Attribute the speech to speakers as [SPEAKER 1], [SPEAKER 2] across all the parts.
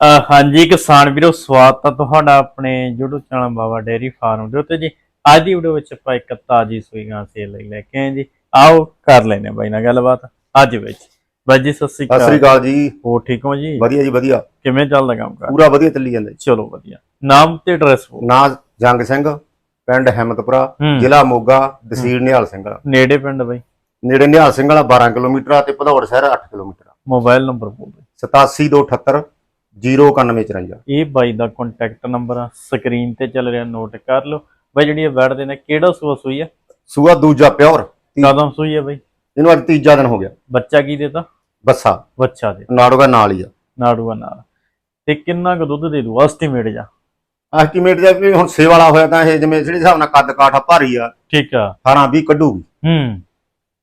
[SPEAKER 1] ਹਾਂਜੀ ਕਿਸਾਨ ਵੀਰੋ ਸਵਾਗਤ ਹੈ ਤੁਹਾਡਾ ਆਪਣੇ YouTube channel Baba dairy farm ਦੇ ਉੱਤੇ ਜੀ। ਅੱਜ ਦੀ ਵੀਡੀਓ ਵਿੱਚ ਆਪਾਂ ਇੱਕ ਤਾਜੀ ਸੂਈ ਗਾਂ ਸੇਲ ਲਈ ਲੈ ਕੇ ਆਏ ਜੀ। ਆਓ ਕਰ ਲੈਨੇ ਬਾਈ ਨਾਲ ਗੱਲਬਾਤ। ਅੱਜ ਵਿੱਚ। ਬਾਈ ਜੀ ਸਤਿ ਸ੍ਰੀ
[SPEAKER 2] ਸਤਿ ਸ੍ਰੀ
[SPEAKER 1] ਅਕਾਲ
[SPEAKER 2] ਅਕਾਲ ਜੀ।
[SPEAKER 1] ਹੋ ਠੀਕ ਹੋ ਜੀ?
[SPEAKER 2] ਵਧੀਆ ਜੀ ਵਧੀਆ।
[SPEAKER 1] ਕਿਵੇਂ ਚੱਲਦਾ ਕੰਮ ਕਰ?
[SPEAKER 2] ਪੂਰਾ ਵਧੀਆ ਚੱਲੀ ਜਾਂਦਾ
[SPEAKER 1] ਚਲੋ ਵਧੀਆ। ਨਾਮ ਤੇ ਐਡਰੈਸ
[SPEAKER 2] ਨਾਂ ਜੰਗ ਸਿੰਘ ਪਿੰਡ ਹਿੰਮਤਪੁਰਾ। ਜ਼ਿਲ੍ਹਾ ਮੋਗਾ ਤਹਿਸੀਲ ਨਿਹਾਲ ਸਿੰਘ
[SPEAKER 1] ਨੇੜੇ ਪਿੰਡ ਬਾਈ?
[SPEAKER 2] ਨੇੜੇ ਨਿਹਾਲ ਸਿੰਘ ਵਾਲਾ 12 ਕਿਲੋਮੀਟਰ ਆ ਤੇ ਭਦੌੜ ਸ਼ਹਿਰ 8 ਕਿਲੋਮੀਟਰ
[SPEAKER 1] ਮੋਬਾਈਲ ਨੰਬਰ ਬੋਲ ਬਾਈ
[SPEAKER 2] 8728 09154
[SPEAKER 1] ਇਹ ਬਾਈ ਦਾ ਕੰਟੈਕਟ ਨੰਬਰ ਆ ਸਕਰੀਨ ਤੇ ਚੱਲ ਰਿਹਾ ਨੋਟ ਕਰ ਲਓ। ਬਾਈ ਜਿਹੜੀ ਇਹ ਬੈਠਦੇ ਨੇ ਕਿਹੜਾ ਸੂਆ ਸੂਈ ਆ?
[SPEAKER 2] ਸੂਆ ਦੂਜਾ ਪਿਓਰ।
[SPEAKER 1] ਕਦਮ ਸੂਈ ਆ ਬਾਈ?
[SPEAKER 2] ਇਹਨੂੰ ਅੱਜ ਤੀਜਾ ਦਿਨ ਹੋ ਗਿਆ।
[SPEAKER 1] ਬੱਚਾ ਕੀ ਦੇਤਾ?
[SPEAKER 2] ਬੱਸਾ।
[SPEAKER 1] ਬੱਚਾ ਦੇ।
[SPEAKER 2] ਨਾੜੂਗਾ ਨਾਲ ਹੀ ਆ।
[SPEAKER 1] ਨਾੜੂਆ ਨਾਲ। ਤੇ ਕਿੰਨਾ ਕੁ ਦੁੱਧ ਦੇ ਦੂ? ਐਸਟੀਮੇਟ ਜਾ।
[SPEAKER 2] ਐਸਟੀਮੇਟ ਦਾ ਵੀ ਹੁਣ ਸੇ ਵਾਲਾ ਹੋਇਆ ਤਾਂ ਇਹ ਜਿਵੇਂ ਜਿਹੜੇ ਹਿਸਾਬ ਨਾਲ ਕੱਦ ਕਾਠਾ ਭਾਰੀ ਆ
[SPEAKER 1] ਠੀਕ ਆ।
[SPEAKER 2] 18 20 ਕੱਢੂਗੀ।
[SPEAKER 1] ਹੂੰ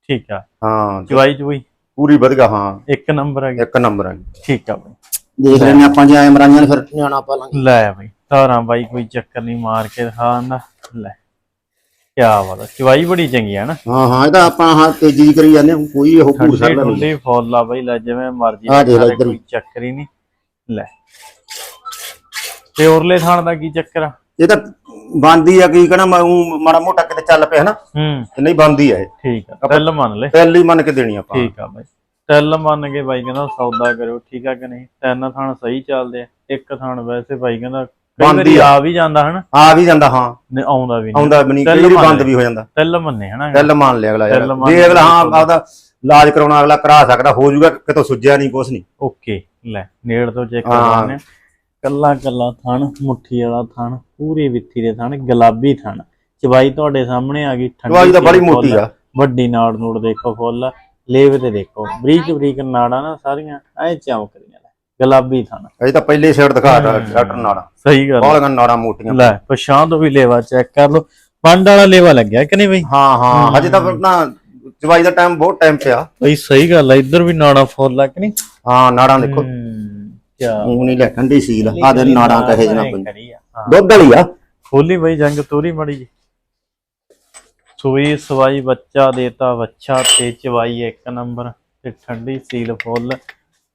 [SPEAKER 1] ਠੀਕ ਆ।
[SPEAKER 2] ਹਾਂ
[SPEAKER 1] ਚਵਾਈ ਚੁਈ।
[SPEAKER 2] ਪੂਰੀ ਵਧੀਆ ਹਾਂ।
[SPEAKER 1] ਇੱਕ ਨੰਬਰ ਹੈਗੀ।
[SPEAKER 2] ਇੱਕ ਨੰਬਰ ਆ
[SPEAKER 1] ਠੀਕ ਆ ਬਾਈ।
[SPEAKER 3] ਦੇਖ ਲੈਨੇ ਆਪਾਂ ਜੇ ਇਮਰਾਨੀਆਂ ਨੇ ਫਿਰ। ਨਿਆਣਾ ਪਾ ਲਾਂਗੇ
[SPEAKER 1] ਲੈ ਬਾਈ ਧਾਰਾਂ ਬਾਈ ਕੋਈ ਚੱਕਰ ਨਹੀਂ ਮਾਰ ਕੇ ਦਿਖਾ ਦਿੰਦਾ। ਲੈ ਕਿਆ ਬਾਤ ਚਵਾਈ ਬੜੀ ਚੰਗੀ ਆ ਨਾ।
[SPEAKER 3] ਹਾਂ ਹਾਂ ਇਹਦਾ ਆਪਾਂ ਹਾਂ ਤੇਜ਼ੀ ਕਰੀ ਜਾਂਦੇ ਹਾਂ, ਕੋਈ ਉਹ ਭੂਰ
[SPEAKER 1] ਠੰਡੀ
[SPEAKER 3] ਸਕਦਾ ਨਹੀਂ।
[SPEAKER 1] ਠੰਡੀ ਫੁੱਲ ਆ ਬਾਈ ਲੈ ਜਿਵੇਂ ਮਰਜ਼ੀ ਕੋਈ ਚੱਕਰ ਹੀ ਨਹੀਂ। ਲੈ ਤੇ ਉਰਲੇ ਥਾਣ ਦਾ ਕੀ ਚੱਕਰ ਆ?
[SPEAKER 3] ਇਹ ਤਾਂ ਬੰਦੀ ਆ ਕੀ ਕਹਣਾ ਮਾੜਾ ਮੋਟਾ ਕਿਤੇ ਚੱਲ ਪਿਆ ਹਨਾ।
[SPEAKER 1] ਹੂੰ।
[SPEAKER 2] ਤੇ ਨਹੀਂ ਬੰਦੀ ਆ ਇਹ।
[SPEAKER 1] ਠੀਕ ਆ ਤਿਲ ਮੰਨ ਲੈ।
[SPEAKER 2] ਪਹਿਲੀ ਮੰਨ ਕੇ ਦੇਣੀ ਆਪਾਂ।
[SPEAKER 1] ਠੀਕ ਆ ਬਾਈ। ਤਿਲ ਮੰਨ ਕੇ ਬਾਈ ਕਹਿੰਦਾ ਸੌਦਾ ਕਰਿਓ ਠੀਕ ਆ ਕਿ ਨਹੀਂ? ਤਿੰਨ ਥਾਣ ਸਹੀ ਚੱਲਦੇ ਆ ਇੱਕ ਥਾਣ ਵੈਸੇ ਬਾਈ ਕਹਿੰਦਾ ਕਈ ਵਾਰੀ
[SPEAKER 2] ਆ।
[SPEAKER 1] ਵੀ ਜਾਂਦਾ ਹਨਾ?
[SPEAKER 2] ਆ ਵੀ ਜਾਂਦਾ ਹਾਂ।
[SPEAKER 1] ਨਹੀਂ ਆਉਂਦਾ ਵੀ ਨਹੀਂ
[SPEAKER 2] ਆਉਂਦਾ ਵੀ ਨਹੀਂ ਕਈ ਬੰਦ। ਵੀ ਹੋ ਜਾਂਦਾ।
[SPEAKER 1] ਤਿਲ ਮੰਨੇ ਹਨਾ
[SPEAKER 2] ਤਿਲ ਮੰਨ ਲਿਆ ਅਗਲਾ ਯਾਰ। ਜੇ ਅਗਲਾ ਹਾਂ। ਆਪਦਾ ਇਲਾਜ ਕਰਾਉਣਾ ਅਗਲਾ ਕਰਾ ਸਕਦਾ ਹੋ ਜਾਊਗਾ ਕਿਤੋਂ ਸੁੱਜਿਆ ਨਹੀਂ ਕੁਛ ਨਹੀਂ
[SPEAKER 1] ਓਕੇ ਲੈ ਨੇੜ ਤੋਂ ਚੈੱਕ। ਕਰਵਾਉਂਦੇ ਕੱਲਾ ਕੱਲਾ ਥਣ ਮੁੱਠੀ ਵਾਲਾ ਥਣ ਪੂਰੀ ਵਿੱਥੀ ਦੇ ਥਣ ਗੁਲਾਬੀ ਥਣ। ਚਵਾਈ ਤੁਹਾਡੇ ਸਾਹਮਣੇ ਆ ਗਈ ਠੰਡੀ
[SPEAKER 2] ਦਵਾਈ ਤਾਂ ਬੜੀ ਮੋਟੀ ਆ।
[SPEAKER 1] ਵੱਡੀ ਨਾੜ ਨੂੜ ਦੇਖੋ ਫੁੱਲ। ਲੇਵ ਤੇ ਦੇਖੋ ਬਰੀਕ ਬਰੀਕ ਨਾੜਾਂ ਨਾ ਸਾਰੀਆਂ ਐ ਚਮਕਦੀਆਂ ਨੇ ਗੁਲਾਬੀ ਥਣ।
[SPEAKER 2] ਅਜੇ ਤਾਂ ਪਹਿਲੇ ਸਾਈਡ ਦਿਖਾ ਡਾਕਟਰ ਨਾੜਾ।
[SPEAKER 1] ਸਹੀ ਗੱਲ।
[SPEAKER 2] ਬਹੁਤ ਨਾੜਾ ਮੋਟੀਆਂ।
[SPEAKER 1] ਲੈ ਪਛਾਣ ਤੋਂ ਵੀ ਲੇਵਾ ਚੈੱਕ ਕਰ ਲਓ। ਪੰਡ ਵਾਲਾ ਲੇਵਾ ਲੱਗਿਆ ਕਿ ਨਹੀਂ ਬਈ?
[SPEAKER 2] ਹਾਂ ਹਾਂ ਹਜੇ ਤਾਂ ਨਾ ਚਵਾਈ ਦਾ ਟਾਈਮ ਬਹੁਤ ਟਾਈਮ ਪਿਆ।
[SPEAKER 1] ਬਈ ਸਹੀ ਗੱਲ ਆ ਇੱਧਰ ਵੀ ਨਾੜਾ ਫੁੱਲ ਆ ਕਿ ਨਹੀਂ?
[SPEAKER 2] ਹਾਂ ਨਾੜਾਂ ਦੇਖੋ।
[SPEAKER 1] ਕੀ
[SPEAKER 3] ਉਹ ਨਹੀਂ ਲੈ ਠੰਡੀ ਸੀਲ ਆ। ਦੇ ਨਾੜਾਂ ਕਹੇ ਜਨਾ ਦੁੱਧ ਵਾਲੀ ਆ।
[SPEAKER 1] ਖੋਲੀ ਬਈ ਜੰਗ ਤੋਰੀ ਮੜੀ ਜੀ। ਸੂਈ ਸਵਾਈ ਬੱਚਾ ਦੇਤਾ ਬੱਚਾ ਤੇ ਚਵਾਈ ਇੱਕ ਨੰਬਰ ਤੇ ਠੰਡੀ ਸੀਲ ਫੁੱਲ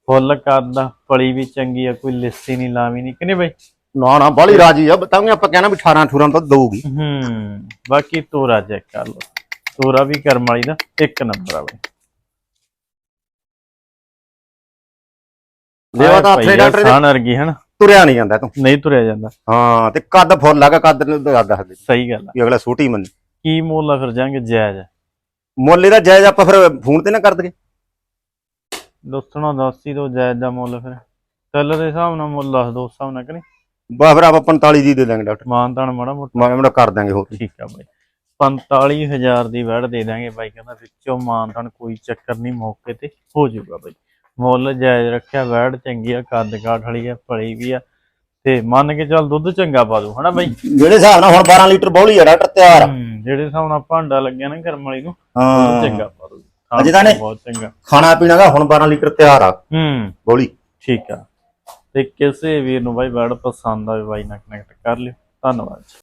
[SPEAKER 1] ਫੁੱਲ ਕਰਦਾ ਪਲੀ ਵੀ ਚੰਗੀ ਆ ਕੋਈ ਲਿੱਸੀ ਨਹੀਂ ਲਾਵੀ ਨਹੀਂ ਕਿਨੇ ਬਈ?
[SPEAKER 2] ਨਾ ਨਾ ਬਾਲੀ ਰਾਜੀ ਆ ਬਤਾਉਂਗੇ ਆਪਾਂ ਕਹਿਣਾ ਵੀ 18 18 ਤਾਂ ਦਊਗੀ।
[SPEAKER 1] ਹੂੰ ਬਾਕੀ ਤੋਰਾ ਚੈੱਕ ਕਰ ਲਓ। ਤੋਰਾ ਵੀ ਕਰਮ ਵਾਲੀ ਦਾ ਇੱਕ ਨੰਬਰ ਆ ਬਈ।
[SPEAKER 2] ਦੇਵਾ ਤਾਂ ਹੱਥੇ ਡਾਕਟਰ ਦੇ
[SPEAKER 1] ਸਾਨ ਵਰਗੀ ਹਨ?
[SPEAKER 2] ਤੁਰਿਆ ਨਹੀਂ ਜਾਂਦਾ ਤੂੰ।
[SPEAKER 1] ਨਹੀਂ ਤੁਰਿਆ ਜਾਂਦਾ।
[SPEAKER 2] ਹਾਂ ਤੇ ਕੱਦ ਫੁੱਲ ਲੱਗਾ ਕੱਦ ਨੂੰ ਦੱਸ ਦੱਸ
[SPEAKER 1] ਸਹੀ ਗੱਲ ਆ।
[SPEAKER 2] ਵੀ ਅਗਲਾ ਛੋਟੀ ਮੰਨ।
[SPEAKER 1] ਕੀ ਮੁੱਲ ਆ ਫਿਰ ਜਾਂਗੇ ਜਾਇਜ਼?
[SPEAKER 2] ਮੁੱਲ ਇਹਦਾ ਜਾਇਜ਼ ਆਪਾਂ ਫਿਰ ਫੋਨ ਤੇ ਨਾ ਕਰ ਦਈਏ।
[SPEAKER 1] ਦੱਸਣਾ ਦੱਸ ਹੀ ਦੋ ਜਾਇਜ਼ ਦਾ ਮੁੱਲ ਫਿਰ। ਚੱਲ ਦੇ ਹਿਸਾਬ ਨਾਲ ਮੁੱਲ ਦੱਸ ਦੋ ਉਸ ਹਿਸਾਬ ਨਾਲ ਕਰੀ
[SPEAKER 2] ਬਾ ਫਿਰ ਆਪਾਂ 45 ਦੀ ਦੇ ਦਾਂਗੇ ਡਾਕਟਰ।
[SPEAKER 1] ਮਾਨਤਾਨ ਮਾੜਾ ਮੋਟਾ।
[SPEAKER 2] ਮੈਂ ਮੈਂ ਕਰ ਦਾਂਗੇ ਹੋਰ।
[SPEAKER 1] ਠੀਕ ਆ ਬਾਈ। 45000 ਦੀ ਵੜ ਦੇ ਦਾਂਗੇ ਬਾਈ ਕਹਿੰਦਾ ਵਿੱਚੋਂ ਮਾਨਤਾਨ ਕੋਈ ਚੱਕਰ ਨਹੀਂ ਮੌਕੇ ਤੇ ਹੋ ਜਾਊਗਾ ਬਾਈ। ਮੁੱਲ ਜਾਇਜ਼ ਰੱਖਿਆ ਵੜ ਚੰਗੀ ਆ ਕੱਦ ਕਾਠ ਵਾਲੀ ਆ ਭਲੀ ਵੀ ਆ। ਤੇ ਮੰਨ ਕੇ ਚੱਲ ਦੁੱਧ ਚੰਗਾ ਪਾ ਦੂ ਹਨਾ ਬਾਈ?
[SPEAKER 3] ਜਿਹੜੇ ਹਿਸਾਬ ਨਾਲ ਹੁਣ 12 ਲੀਟਰ ਬੌਲੀ ਆ ਡਾਕਟਰ ਤਿਆਰ
[SPEAKER 1] ਜਿਹੜੇ ਹਿਸਾਬ ਨਾਲ ਭਾਂਡਾ ਲੱਗਿਆ ਨਾ ਕਰਮ ਵਾਲੀ ਨੂੰ ਦੁੱਧ
[SPEAKER 3] ਹਾਂ
[SPEAKER 1] ਚੰਗਾ ਪਾ ਦੂ
[SPEAKER 3] ਅਜੇ ਤਾਂ ਨੇ-
[SPEAKER 1] ਬਹੁਤ ਚੰਗਾ।
[SPEAKER 3] ਖਾਣਾ ਪੀਣਾ ਦਾ
[SPEAKER 2] ਹੁਣ 12 ਲੀਟਰ ਤਿਆਰ ਆ।
[SPEAKER 1] ਹੂੰ।
[SPEAKER 2] ਬੋਲੀ।
[SPEAKER 1] ਠੀਕ ਆ। ਤੇ ਕਿਸੇ ਵੀਰ ਨੂੰ ਬਾਈ ਵੜ ਪਸੰਦ ਆਵੇ ਬਾਈ ਨਾਲ ਕਨੈਕਟ ਕਰ ਲਿਓ। ਧੰਨਵਾਦ ਜੀ।